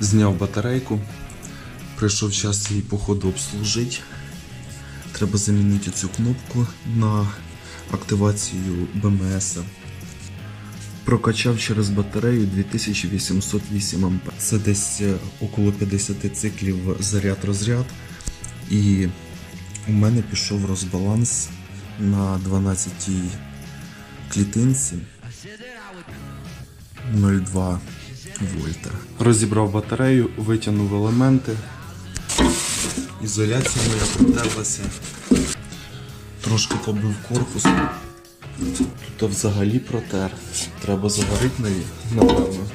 Зняв батарейку. Прийшов час її походу обслужити. Треба замінити цю кнопку на активацію БМС. Прокачав через батарею 2808 А. Це десь е, около 50 циклів заряд-розряд. І у мене пішов розбаланс на 12 клітинці 0,2 вольта. Розібрав батарею, витягнув елементи. Ізоляція моя протерлася. Трошки побив корпус. Тут взагалі протер. Треба заварити нові, напевно.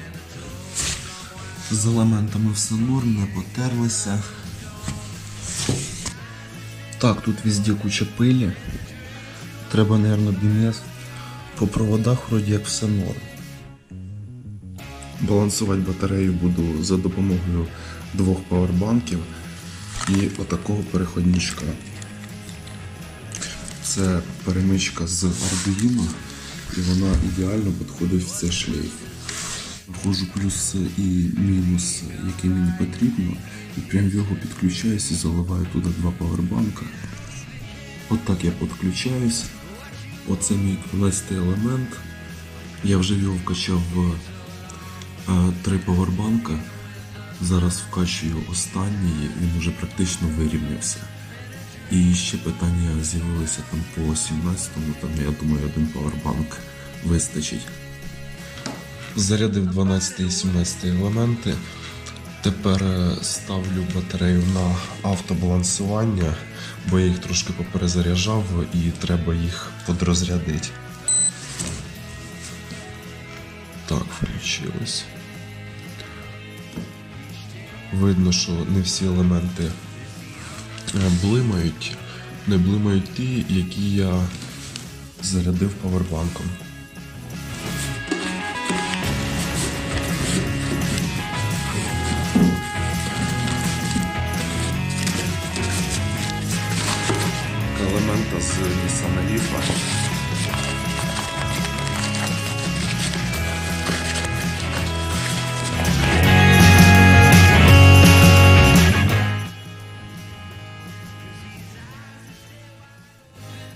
З елементами все норм, не потерлися. Так, тут везде куча пилі. Треба, мабуть, бінес. По проводах вроді як все норм. Балансувати батарею буду за допомогою двох павербанків і отакого переходничка. Це перемичка з Arduino, і вона ідеально підходить в цей шлейф. Входжу плюс і мінус, який мені потрібно, і прям в його підключаюсь і заливаю туди два павербанка. От так я підключаюсь. Оце мій 12 елемент. Я вже його вкачав в три павербанка. Зараз вкачую останній, він вже практично вирівнявся. І ще питання з'явилися там по 17-му, там я думаю один павербанк вистачить. Зарядив 12 і 17 елементи. Тепер е, ставлю батарею на автобалансування, бо я їх трошки поперезаряджав і треба їх подрозрядити. Так, включилось. Видно, що не всі елементи е, блимають, не блимають ті, які я зарядив павербанком. Елемента з Leaf